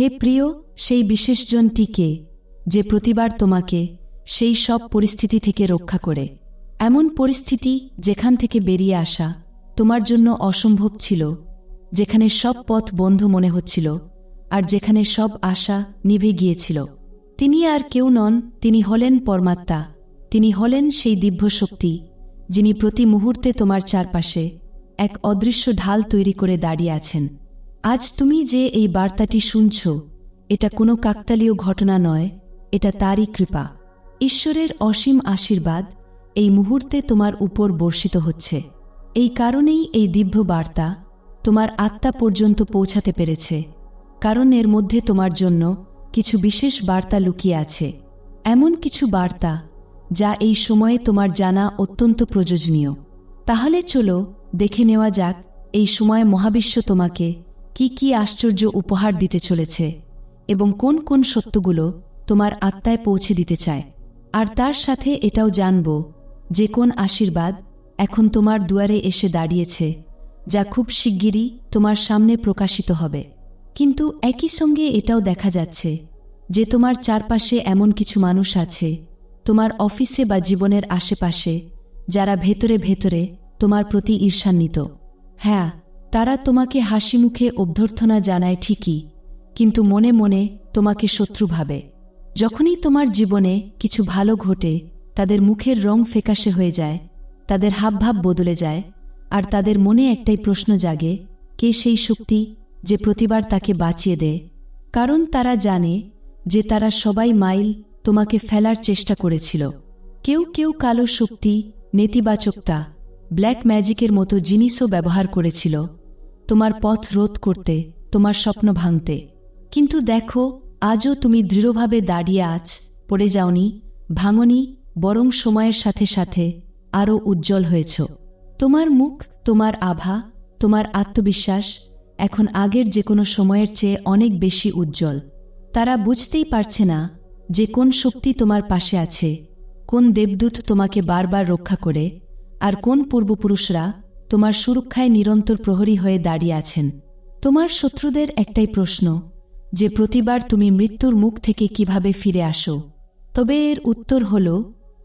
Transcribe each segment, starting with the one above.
হে প্রিয়, সেই বিশেষজনটিকে যে প্রতিবার তোমাকে সেই সব পরিস্থিতি থেকে রক্ষা করে। এমন পরিস্থিতি যেখান থেকে বেরিয়ে আসা তোমার জন্য অসম্ভব ছিল, যেখানে সব পথ বন্ধ মনে হচ্ছিল আর যেখানে সব আশা নিভে গিয়েছিল। তিনি আর কেউ নন, তিনি হলেন পরমাত্মা, তিনি হলেন সেই দিব্য শক্তি, যিনি প্রতি মুহূর্তে তোমার চারপাশে এক অদৃশ্য ঢাল তৈরি করে দাঁড়িয়ে আছেন। আজ তুমি যে এই বার্তাটি শুনছ, এটা কোনো কাকতালীয় ঘটনা নয়, এটা তারই কৃপা। ঈশ্বরের অসীম আশীর্বাদ এই মুহূর্তে তোমার উপর বর্ষিত হচ্ছে। এই কারণেই এই দিব্য বার্তা তোমার আত্মা পর্যন্ত পৌঁছাতে পেরেছে, কারণ এর মধ্যে তোমার জন্য কিছু বিশেষ বার্তা লুকিয়ে আছে। এমন কিছু বার্তা যা এই সময়ে তোমার জানা অত্যন্ত প্রয়োজনীয়। তাহলে চলো দেখে নেওয়া যাক এই সময়ে মহাবিশ্ব তোমাকে কি কি আশ্চর্য উপহার দিতে চলেছে এবং কোন কোন সত্যগুলো তোমার আত্মায় পৌঁছে দিতে চায়। আর তার সাথে এটাও জানব যে কোন আশীর্বাদ এখন তোমার দুয়ারে এসে দাঁড়িয়েছে, যা খুব শিগগিরই তোমার সামনে প্রকাশিত হবে। কিন্তু একই সঙ্গে এটাও দেখা যাচ্ছে যে তোমার চারপাশে এমন কিছু মানুষ আছে, তোমার অফিসে বা জীবনের আশেপাশে, যারা ভেতরে ভেতরে তোমার প্রতি ঈর্ষান্বিত। হ্যাঁ তারা তোমাকে হাসি মুখে অভ্যর্থনা জানায় ঠিকই, কিন্তু মনে মনে তোমাকে শত্রু ভাবে। যখনই তোমার জীবনে কিছু ভালো ঘটে, তাদের মুখের রং ফেকাশে হয়ে যায়, তাদের হাবভাব বদলে যায়, আর তাদের মনে একটাই প্রশ্ন জাগে, কে সেই শক্তি যে প্রতিবার তাকে বাঁচিয়ে দেয়? কারণ তারা জানে যে তারা সবাই মাইল তোমাকে ফেলার চেষ্টা করেছিল। কেউ কেউ কালো শক্তি, নেতিবাচকতা, ব্ল্যাক ম্যাজিকের মতো জিনিসও ব্যবহার করেছিল। তোমার পথ রোধ করতে, তোমার স্বপ্ন ভাঙতে। কিন্তু দেখো, আজও তুমি দৃঢ়ভাবে দাঁড়িয়ে আছ, পড়ে যাওনি, ভাঙনি, বরং সময়ের সাথে সাথে আরও উজ্জ্বল হয়েছ। তোমার মুখ, তোমার আভা, তোমার আত্মবিশ্বাস এখন আগের যে কোনো সময়ের চেয়ে অনেক বেশি উজ্জ্বল। তারা বুঝতেই পারছে না যে কোন শক্তি তোমার পাশে আছে, কোন দেবদূত তোমাকে বারবার রক্ষা করে, আর কোন পূর্বপুরুষরা তোমার সুরক্ষায় নিরন্তর প্রহরী হয়ে দাঁড়িয়ে আছেন। তোমার শত্রুদের একটাই প্রশ্ন, যে প্রতিবার তুমি মৃত্যুর মুখ থেকে কীভাবে ফিরে আসো। তবে এর উত্তর হল,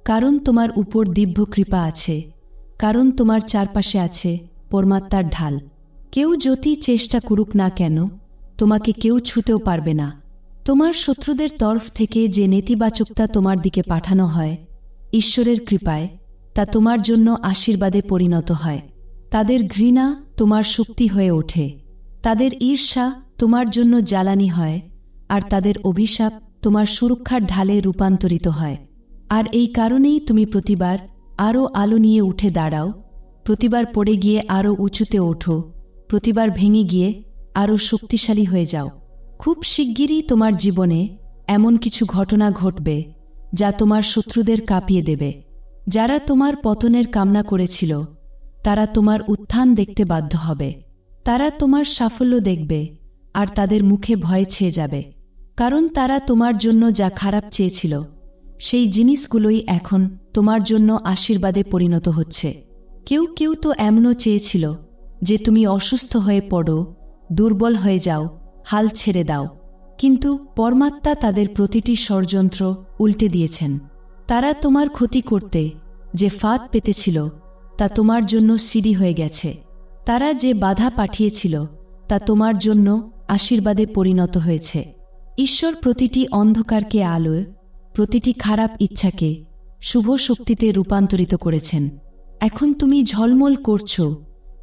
কারণ তোমার উপর দিব্য কৃপা আছে, কারণ তোমার চারপাশে আছে পরমাত্মার ঢাল। কেউ যদি চেষ্টা করুক না কেন, তোমাকে কেউ ছুতেও পারবে না। তোমার শত্রুদের তরফ থেকে যে নেতিবাচকতা তোমার দিকে পাঠানো হয়, ঈশ্বরের কৃপায়, তা তোমার জন্য আশীর্বাদে পরিণত হয়। তাদের ঘৃণা তোমার শক্তি হয়ে ওঠে। তাদের ঈর্ষা তোমার জন্য জ্বালানি হয়, আর তাদের অভিশাপ তোমার সুরক্ষার ঢালে রূপান্তরিত হয়। আর এই কারণেই তুমি প্রতিবার আরও আলো নিয়ে উঠে দাঁড়াও, প্রতিবার পড়ে গিয়ে আরও উঁচুতে ওঠো, প্রতিবার ভেঙে গিয়ে আরও শক্তিশালী হয়ে যাও। খুব শিগগিরই তোমার জীবনে এমন কিছু ঘটনা ঘটবে, যা তোমার শত্রুদের কাঁপিয়ে দেবে। যারা তোমার পতনের কামনা করেছিল তারা তোমার উত্থান দেখতে বাধ্য হবে। তারা তোমার সাফল্য দেখবে, আর তাদের মুখে ভয় ছেয়ে যাবে। কারণ তারা তোমার জন্য যা খারাপ চেয়েছিল, সেই জিনিসগুলোই এখন তোমার জন্য আশীর্বাদে পরিণত হচ্ছে। কেউ কেউ তো এমনও চেয়েছিল যে তুমি অসুস্থ হয়ে পড়ো, দুর্বল হয়ে যাও, হাল ছেড়ে দাও। কিন্তু পরমাত্মা তাদের প্রতিটি ষড়যন্ত্র উল্টে দিয়েছেন। তারা তোমার ক্ষতি করতে যে ফাঁদ পেতেছিল তা তোমার জন্য সিঁড়ি হয়ে গেছে। তারা যে বাধা পাঠিয়েছিল, তা তোমার জন্য আশীর্বাদে পরিণত হয়েছে। ঈশ্বর প্রতিটি অন্ধকারকে আলোয়, প্রতিটি খারাপ ইচ্ছাকে শুভ শক্তিতে রূপান্তরিত করেছেন। এখন তুমি ঝলমল করছ,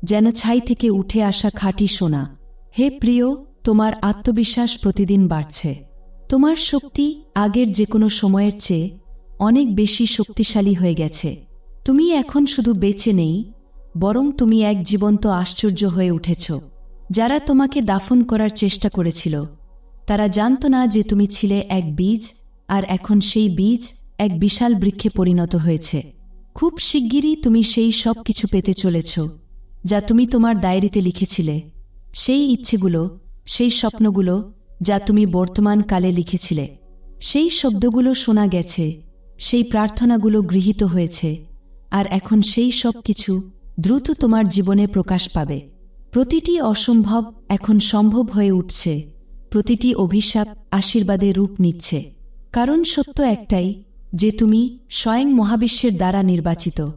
যেন ছাই থেকে উঠে আসা খাঁটি সোনা। হে প্রিয়, তোমার আত্মবিশ্বাস প্রতিদিন বাড়ছে। তোমার শক্তি আগের যে কোনো সময়ের চেয়ে অনেক বেশি শক্তিশালী হয়ে গেছে। তুমি এখন শুধু বেঁচে নেই, বরং তুমি এক জীবন্ত আশ্চর্য হয়ে উঠেছ। যারা তোমাকে দাফন করার চেষ্টা করেছিল, তারা জানত না যে তুমি ছিলে এক বীজ, আর এখন সেই বীজ এক বিশাল বৃক্ষে পরিণত হয়েছে। খুব শিগগিরই তুমি সেই সব কিছু পেতে চলেছ, যা তুমি তোমার ডায়েরিতে লিখেছিলে। সেই ইচ্ছেগুলো, সেই স্বপ্নগুলো, যা তুমি বর্তমান কালে লিখেছিলে। সেই শব্দগুলো শোনা গেছে, সেই প্রার্থনাগুলো গৃহীত হয়েছে। আর এখন সেই সব কিছু দ্রুত তোমার জীবনে প্রকাশ পাবে। প্রতিটি অসম্ভব এখন সম্ভব হয়ে উঠছে। প্রতিটি অভিশাপ আশীর্বাদে রূপ নিচ্ছে। কারণ সত্য একটাই, যে তুমি স্বয়ং মহাবিশ্বের দ্বারা নির্বাচিত।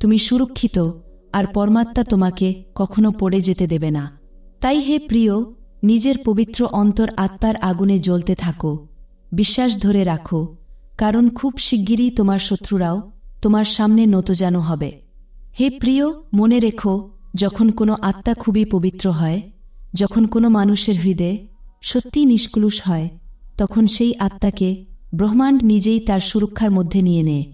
তুমি সুরক্ষিত, আর পরমাত্মা তোমাকে কখনো পড়ে যেতে দেবে না। তাই হে প্রিয়, নিজের পবিত্র অন্তর আত্মার আগুনে জ্বলতে থাকো। বিশ্বাস ধরে রাখো, কারণ খুব শিগগিরই তোমার শত্রুরাও তোমার সামনে নতজানো হবে। হে প্রিয়, মনে রেখো, যখন কোনো আত্মা খুবই পবিত্র হয়, যখন কোনো মানুষের হৃদয় সত্যি নিষ্কুলুষ হয়, তখন সেই আত্মাকে ব্রহ্মাণ্ড নিজেই তার সুরক্ষার মধ্যে নিয়ে নেয়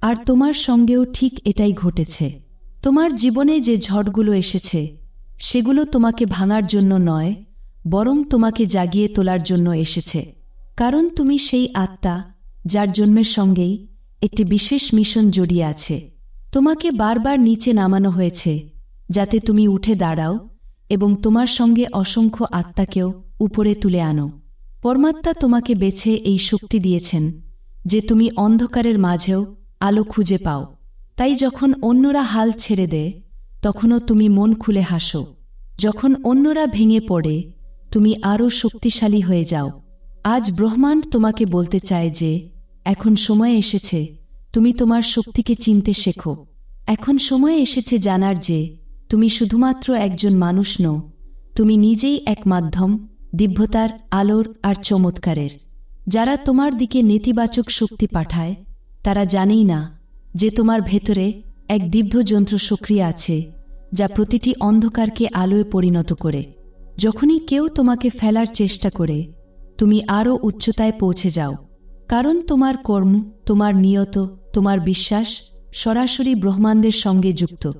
আর তোমার সঙ্গেও ঠিক এটাই ঘটেছে। তোমার জীবনে যে ঝড়গুলো এসেছে, সেগুলো তোমাকে ভাঙার জন্য নয়, বরং তোমাকে জাগিয়ে তোলার জন্য এসেছে। কারণ তুমি সেই আত্মা, যার জন্মের সঙ্গেই একটি বিশেষ মিশন জড়িয়ে আছে। তোমাকে বারবার নিচে নামানো হয়েছে, যাতে তুমি উঠে দাঁড়াও এবং তোমার সঙ্গে অসংখ্য আত্মাকেও উপরে তুলে আনো। পরমাত্মা তোমাকে বেছে এই শক্তি দিয়েছেন, যে তুমি অন্ধকারের মাঝেও আলো খুঁজে পাও। তাই যখন অন্যরা হাল ছেড়ে দেয় তখনও তুমি মন খুলে হাসো। যখন অন্যরা ভেঙে পড়ে, তুমি আরও শক্তিশালী হয়ে যাও। আজ ব্রহ্মাণ্ড তোমাকে বলতে চায় যে এখন সময় এসেছে, তুমি তোমার শক্তিকে চিনতে শেখো। এখন সময় এসেছে জানার যে, তুমি শুধুমাত্র একজন মানুষ নও, তুমি নিজেই এক মাধ্যম, দিব্যতার, আলোর আর চমৎকারের। যারা তোমার দিকে নেতিবাচক শক্তি পাঠায়, তারা জানেই না যে তোমার ভেতরে এক দিব্য যন্ত্র সক্রিয় আছে, যা প্রতিটি অন্ধকারকে আলোয় পরিণত করে। যখনই কেউ তোমাকে ফেলার চেষ্টা করে, তুমি আরও উচ্চতায় পৌঁছে যাও। কারণ তোমার কর্ম, তোমার নিয়ত, তোমার বিশ্বাস সরাসরি ব্রহ্মাণ্ডের সঙ্গে যুক্ত।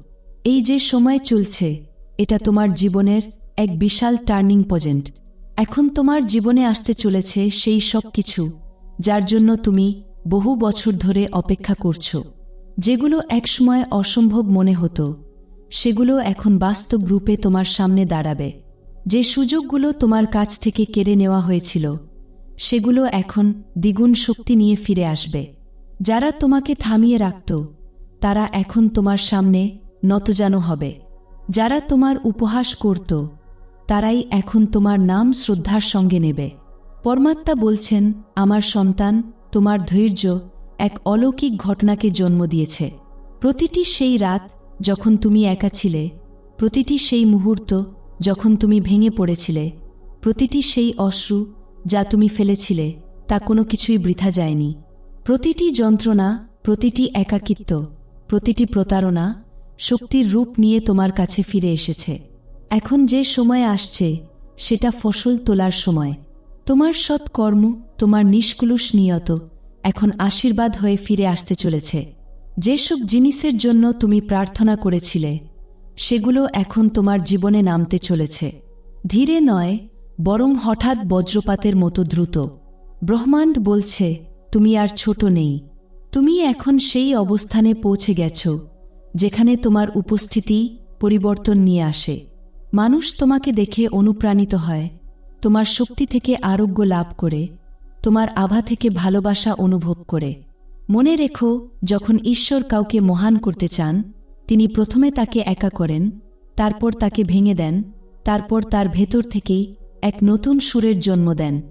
এই যে সময় চলছে, এটা তোমার জীবনের এক বিশাল টার্নিং পয়েন্ট। এখন তোমার জীবনে আসতে চলেছে সেই সব কিছু যার জন্য তুমি বহু বছর ধরে অপেক্ষা করছ। যেগুলো একসময় অসম্ভব মনে হতো, সেগুলো এখন বাস্তব রূপে তোমার সামনে দাঁড়াবে। যে সুযোগগুলো তোমার কাছ থেকে কেড়ে নেওয়া হয়েছিল সেগুলো এখন দ্বিগুণ শক্তি নিয়ে ফিরে আসবে। যারা তোমাকে থামিয়ে রাখত, তারা এখন তোমার সামনে নতজানো হবে। যারা তোমার উপহাস করত, তারাই এখন তোমার নাম শ্রদ্ধার সঙ্গে নেবে। পরমাত্মা বলছেন, আমার সন্তান, তোমার ধৈর্য এক অলৌকিক ঘটনাকে জন্ম দিয়েছে। প্রতিটি সেই রাত যখন তুমি একা ছিলে, প্রতিটি সেই মুহূর্ত যখন তুমি ভেঙে পড়েছিলে, প্রতিটি সেই অশ্রু যা তুমি ফেলেছিলে, তা কোনো কিছুই বৃথা যায়নি। প্রতিটি যন্ত্রণা, প্রতিটি একাকিত্ব, প্রতিটি প্রতারণা শক্তির রূপ নিয়ে তোমার কাছে ফিরে এসেছে। এখন যে সময় আসছে, সেটা ফসল তোলার সময়। তোমার সৎকর্ম, তোমার নিষ্কুলুষ নিয়ত এখন আশীর্বাদ হয়ে ফিরে আসতে চলেছে। যেসব জিনিসের জন্য তুমি প্রার্থনা করেছিলে, সেগুলো এখন তোমার জীবনে নামতে চলেছে। ধীরে নয় বরং হঠাৎ বজ্রপাতের মতো দ্রুত। ব্রহ্মাণ্ড বলছে, তুমি আর ছোট নেই। তুমি এখন সেই অবস্থানে পৌঁছে গেছ, যেখানে তোমার উপস্থিতি পরিবর্তন নিয়ে আসে। মানুষ তোমাকে দেখে অনুপ্রাণিত হয়, তোমার শক্তি থেকে আরোগ্য লাভ করে, তোমার আভা থেকে ভালোবাসা অনুভব করে। মনে রেখো, যখন ঈশ্বর কাউকে মহান করতে চান, তিনি প্রথমে তাকে একা করেন, তারপর তাকে ভেঙে দেন, তারপর তার ভেতর থেকেই এক নতুন সুরের জন্ম দেন।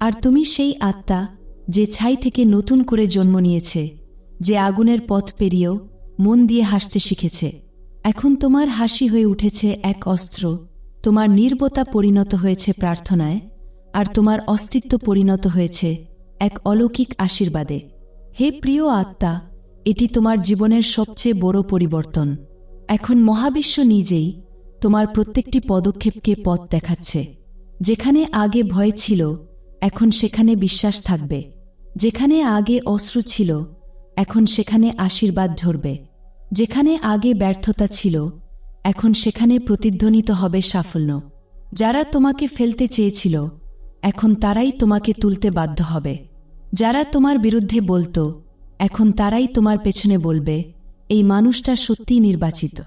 আর তুমি সেই আত্মা যে ছাই থেকে নতুন করে জন্ম নিয়েছে, যে আগুনের পথ পেরিয়েও মন দিয়ে হাসতে শিখেছে। এখন তোমার হাসি হয়ে উঠেছে এক অস্ত্র, তোমার নির্বতা পরিণত হয়েছে প্রার্থনায়, আর তোমার অস্তিত্ব পরিণত হয়েছে এক অলৌকিক আশীর্বাদে। হে প্রিয় আত্মা, এটি তোমার জীবনের সবচেয়ে বড় পরিবর্তন। এখন মহাবিশ্ব নিজেই তোমার প্রত্যেকটি পদক্ষেপকে পথ দেখাচ্ছে। যেখানে আগে ভয় ছিল, এখন সেখানে বিশ্বাস থাকবে। যেখানে আগে অশ্রু ছিল, এখন সেখানে আশীর্বাদ ঝরবে যেখানে আগে ব্যর্থতা ছিল, এখন সেখানে প্রতিধ্বনিত হবে সাফল্য। যারা তোমাকে ফেলতে চেয়েছিল, এখন তারাই তোমাকে তুলতে বাধ্য হবে। যারা তোমার বিরুদ্ধে বলতো, এখন তারাই তোমার পেছনে বলবে, এই মানুষটা সত্যিই নির্বাচিত।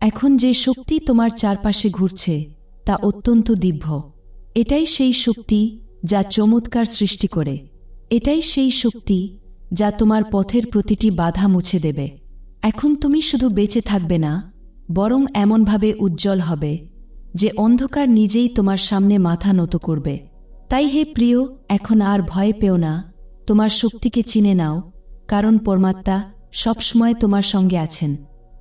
এখন যে শক্তি তোমার চারপাশে ঘুরছে, তা অত্যন্ত দিব্য। এটাই সেই শক্তি যা চমৎকার সৃষ্টি করে। এটাই সেই শক্তি যা তোমার পথের প্রতিটি বাধা মুছে দেবে। এখন তুমি শুধু বেঁচে থাকবে না, বরং এমনভাবে উজ্জ্বল হবে যে অন্ধকার নিজেই তোমার সামনে মাথা নত করবে। তাই হে প্রিয়, এখন আর ভয় পেও না, তোমার শক্তিকে চিনে নাও, কারণ পরমাত্মা সবসময় তোমার সঙ্গে আছেন।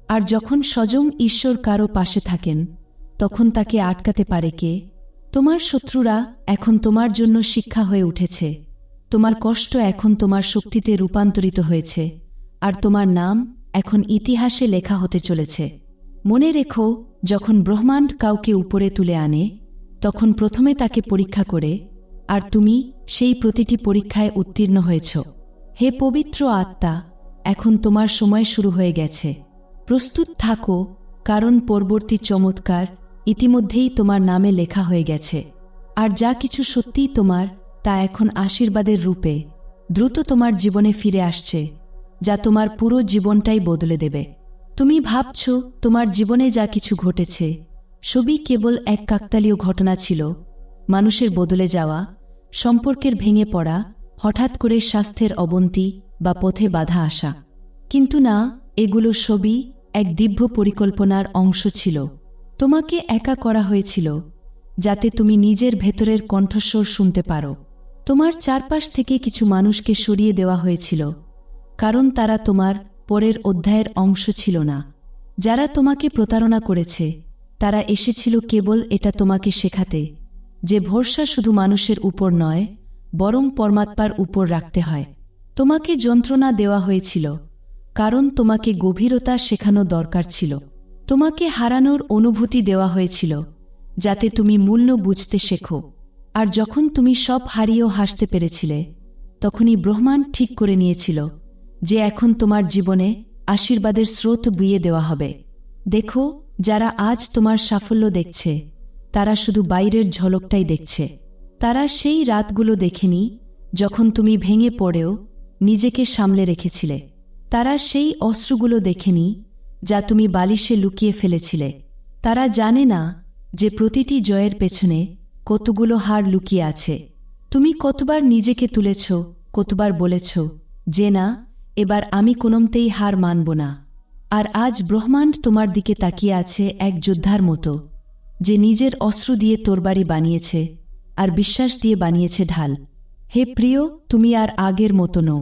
আর যখন স্বয়ং ঈশ্বর কারও পাশে থাকেন, তখন তাকে আটকাতে পারে কে? তোমার শত্রুরা এখন তোমার জন্য শিক্ষা হয়ে উঠেছে। তোমার কষ্ট এখন তোমার শক্তিতে রূপান্তরিত হয়েছে, আর তোমার নাম এখন ইতিহাসে লেখা হতে চলেছে। মনে রেখো, যখন ব্রহ্মাণ্ড কাউকে উপরে তুলে আনে, তখন প্রথমে তাকে পরীক্ষা করে, আর তুমি সেই প্রতিটি পরীক্ষায় উত্তীর্ণ হয়েছ। হে পবিত্র আত্মা, এখন তোমার সময় শুরু হয়ে গেছে। প্রস্তুত থাকো, কারণ পরবর্তী চমৎকার ইতিমধ্যেই তোমার নামে লেখা হয়ে গেছে। আর যা কিছু সত্যিই তোমার, তা এখন আশীর্বাদের রূপে, দ্রুত তোমার জীবনে ফিরে আসছে, যা তোমার পুরো জীবনটাই বদলে দেবে। তুমি ভাবছ, তোমার জীবনে যা কিছু ঘটেছে, সবই কেবল এক কাকতালীয় ঘটনা ছিল, মানুষের বদলে যাওয়া, সম্পর্কের ভেঙে পড়া, হঠাৎ করে স্বাস্থ্যের অবন্তি বা পথে বাধা আসা। কিন্তু না, এগুলো সবই এক দিব্য পরিকল্পনার অংশ ছিল। তোমাকে একা করা হয়েছিল, যাতে তুমি নিজের ভেতরের কণ্ঠস্বর শুনতে পারো। তোমার চারপাশ থেকে কিছু মানুষকে সরিয়ে দেওয়া হয়েছিল, কারণ তারা তোমার পরের অধ্যায়ের অংশ ছিল না। যারা তোমাকে প্রতারণা করেছে, তারা এসেছিল কেবল এটা তোমাকে শেখাতে, যে ভরসা শুধু মানুষের উপর নয়, বরং পরমাত্মার উপর রাখতে হয়। তোমাকে যন্ত্রণা দেওয়া হয়েছিল, কারণ তোমাকে গভীরতা শেখানো দরকার ছিল। তোমাকে হারানোর অনুভূতি দেওয়া হয়েছিল, যাতে তুমি মূল্য বুঝতে শেখো। আর যখন তুমি সব হারিয়েও হাসতে পেরেছিলে, তখনই ব্রহ্মাণ্ড ঠিক করে নিয়েছিল যে এখন তোমার জীবনে আশীর্বাদের স্রোত বুইয়ে দেওয়া হবে। দেখো, যারা আজ তোমার সাফল্য দেখছে, তারা শুধু বাইরের ঝলকটাই দেখছে। তারা সেই রাতগুলো দেখেনি যখন তুমি ভেঙে পড়েও নিজেকে সামলে রেখেছিলে। তারা সেই অস্ত্রগুলো দেখেনি যা তুমি বালিশে লুকিয়ে ফেলেছিলে। তারা জানে না যে প্রতিটি জয়ের পেছনে কতগুলো হার লুকিয়ে আছে। তুমি কতবার নিজেকে তুলেছ, কতবার বলেছ, যে না, এবার আমি কোনমতেই হার মানব না। আর আজ ব্রহ্মাণ্ড তোমার দিকে তাকিয়ে আছে এক যোদ্ধার মতো, যে নিজের অস্ত্র দিয়ে তোরবারি বানিয়েছে আর বিশ্বাস দিয়ে বানিয়েছে ঢাল। হে প্রিয়, তুমি আর আগের মতো নও।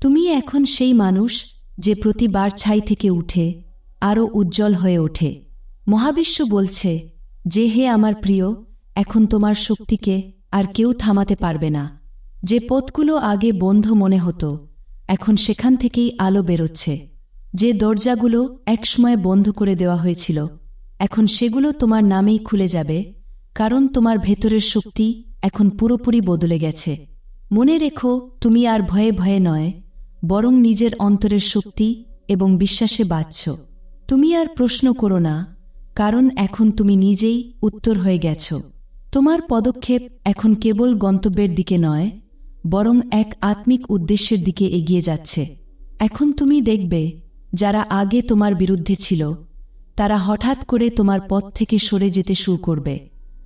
তুমি এখন সেই মানুষ যে প্রতিবার ছাই থেকে উঠে আরও উজ্জ্বল হয়ে ওঠে। মহাবিশ্ব বলছে, যে হে আমার প্রিয়, এখন তোমার শক্তিকে আর কেউ থামাতে পারবে না। যে পথগুলো আগে বন্ধ মনে হতো, এখন সেখান থেকেই আলো বেরোচ্ছে। যে দরজাগুলো একসময় বন্ধ করে দেওয়া হয়েছিল, এখন সেগুলো তোমার নামেই খুলে যাবে, কারণ তোমার ভেতরের শক্তি এখন পুরোপুরি বদলে গেছে। মনে রেখো, তুমি আর ভয়ে ভয়ে নয়, বরং নিজের অন্তরের শক্তি এবং বিশ্বাসে বাঁচছ। তুমি আর প্রশ্ন করো না, কারণ এখন তুমি নিজেই উত্তর হয়ে গেছ। তোমার পদক্ষেপ এখন কেবল গন্তব্যের দিকে নয়, বরং এক আত্মিক উদ্দেশ্যের দিকে এগিয়ে যাচ্ছে। এখন তুমি দেখবে, যারা আগে তোমার বিরুদ্ধে ছিল, তারা হঠাৎ করে তোমার পথ থেকে সরে যেতে শুরু করবে।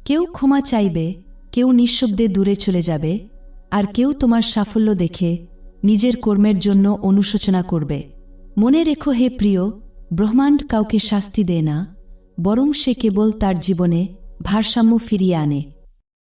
কেউ ক্ষমা চাইবে, কেউ নিঃশব্দে দূরে চলে যাবে, আর কেউ তোমার সাফল্য দেখে নিজের কর্মের জন্য অনুশোচনা করবে। মনে রেখো হে প্রিয় ব্রহ্মাণ্ড কাউকে শাস্তি দেয় না বরং সে কেবল তার জীবনে ভারসাম্য ফিরিয়ে আনে।